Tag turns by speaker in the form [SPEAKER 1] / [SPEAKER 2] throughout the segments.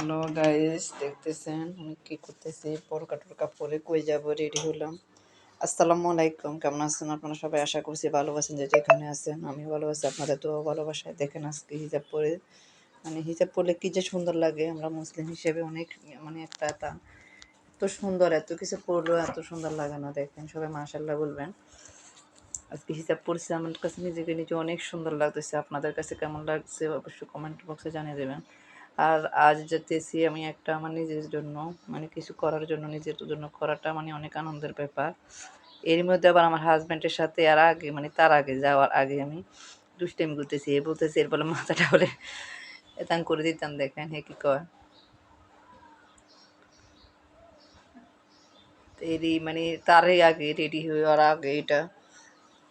[SPEAKER 1] Hello guys দেখতেছেন? আমি কি করতেছি? পরকা টরকা পরে কই যাব? রেডি হলাম। আসসালামু আলাইকুম। কেমন আছেন আপনারা সবাই? আশা করছি ভালো আছেন যে যেখানে আছেন। আমি ভালো আছি। আপনাদের তো ভালোবাসায়। দেখেন আজকে হিজাব পরে। মানে হিজাব পরলে কি যে সুন্দর লাগে। আমরা মুসলিম হিসেবে অনেক মানে একটা তা, এত সুন্দর, এত কিছু পরলেও এত সুন্দর লাগে না। দেখেন, সবাই মাশাল্লাহ বলবেন। আজকে হিসাব পড়ছে আমার কাছে নিজেকে নিজে অনেক সুন্দর লাগতেছে। আপনাদের কাছে কেমন লাগছে? অবশ্যই কমেন্ট বক্সে জানিয়ে দেবেন। আর আজ যেতেছি আমি একটা আমার নিজের জন্য মানে কিছু করার জন্য, নিজের জন্য করাটা মানে অনেক আনন্দের ব্যাপার। এর মধ্যে আবার আমার হাজব্যান্ডের সাথে আর আগে মানে তার আগে যাওয়ার আগে আমি দুষ্টামি করতেছি। এ বলতেছি, এর বলে মাথাটা বলে এতান করে দিতাম, দেখেন, হে কি কয়? এরই মানে তারই আগে রেডি হয়ে হওয়ার আগে এটা।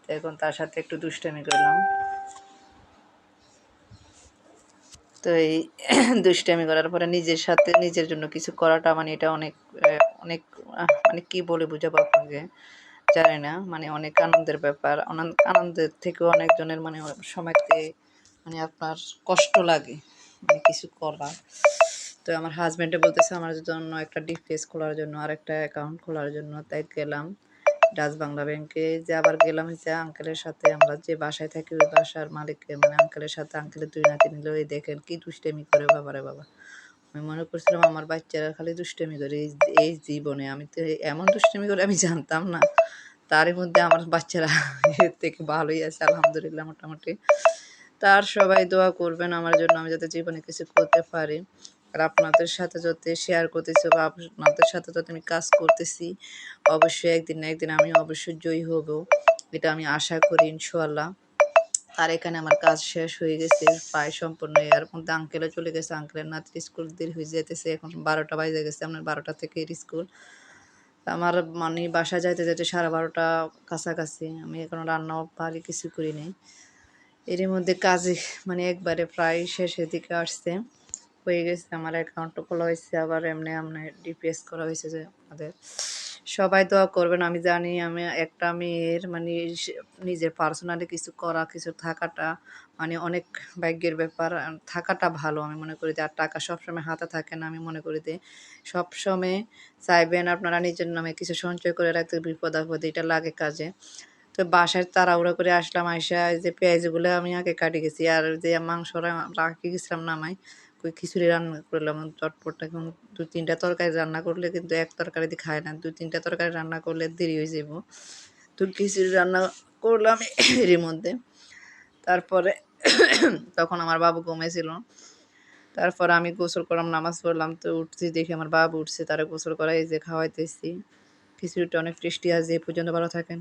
[SPEAKER 1] এখন তার সাথে একটু দুষ্টামি করলাম। তো এই দুষ্টামি করার পরে নিজের সাথে নিজের জন্য কিছু করাটা মানে এটা অনেক অনেক মানে কি বলে বুঝাবো আপনাকে? জানি না মানে অনেক আনন্দের ব্যাপার। আনন্দের থেকেও অনেকজনের মানে সময়তে মানে আপনার কষ্ট লাগে মানে কিছু করার। তো আমার হাজব্যান্ডে বলতেছে, আমার জন্য একটা ডিপিএস খোলার জন্য আর একটা অ্যাকাউন্ট খোলার জন্য। তাই গেলাম। ডাচ বাংলা ব্যাংকে যে আবার গেলাম যে আঙ্কেলের সাথে, আমরা যে বাসায় থাকি ওই বাসার মালিককে মানে আঙ্কেলের সাথে, আঙ্কেলের দুই নাতি নিল, এই দেখেন কি দুষ্টেমি করে বাবারে বাবা। আমি মনে করছিলাম আমার বাচ্চারা খালি দুষ্টেমি করে এই এই জীবনে। আমি তো এমন দুষ্টেমি করে আমি জানতাম না। তারই মধ্যে আমার বাচ্চারা এর থেকে ভালোই আছে, আলহামদুলিল্লাহ মোটামুটি। তার সবাই দোয়া করবেন আমার জন্য, আমি যাতে জীবনে কিছু করতে পারি। আর আপনাদের সাথে যাতে শেয়ার করতেছি বা আপনাদের সাথে যাতে আমি কাজ করতেছি, অবশ্যই একদিন না একদিন আমি অবশ্যই জয়ী হব। এটা আমি আশা করি ইনশাল্লাহ আর এখানে আমার কাজ শেষ হয়ে গেছে, প্রায় সম্পূর্ণ এর মধ্যে আঙ্কেলে চলে গেছে আঙ্কেলের নাতির স্কুল দেরি হয়ে যেতেছে এখন বারোটা বাজে গেছে, আপনার বারোটা থেকে স্কুল আমার মানে বাসা যাইতে যাইতে সাড়ে বারোটা কাছাকাছি, আমি এখন রান্নাও পারি কিছু করি নাই। এরই মধ্যে কাজে মানে একবারে প্রায় শেষের দিকে আসছে। হয়ে গেছে, আমার অ্যাকাউন্টও খোলা হয়েছে, আবার এমনি আপনার ডিপিএস করা হয়েছে যে আমাদের। সবাই দোয়া করবেন, আমি জানি আমি একটা মেয়ের মানে নিজের পার্সোনালি কিছু করা, কিছু থাকাটা মানে অনেক ভাগ্যের ব্যাপার। থাকাটা ভালো, আমি মনে করি যে আর টাকা সবসময় হাতে থাকে না, আমি মনে করি যে সবসময় চাইবেন আপনারা নিজের নামে কিছু সঞ্চয় করে রাখতে, বিপদ আপদ এটা লাগে কাজে। তো বাসায় তাড়াহুড়া করে আসলাম, আইসা যে পেঁয়াজগুলো আমি আগে কাটি গেছি আর যে মাংস রাখি গেছিলাম নামাই ওই খিচুড়ি রান্না করলাম, চটপট এখন দু তিনটা তরকারি রান্না করলে কিন্তু এক তরকারি দিয়ে খায় না, দু তিনটা তরকারি রান্না করলে দেরি হয়ে যাব তো খিচুড়ি রান্না করলাম এরই মধ্যে, তারপরে তখন আমার বাবু ঘুমেছিল তারপর আমি গোসল করলাম নামাজ পড়লাম, তো উঠছি দেখি আমার বাবু উঠছে, তারা গোসল করাই যে খাওয়াইতেছি। খিচুড়িটা অনেক টেস্টি আছে এ পর্যন্ত ভালো থাকেন।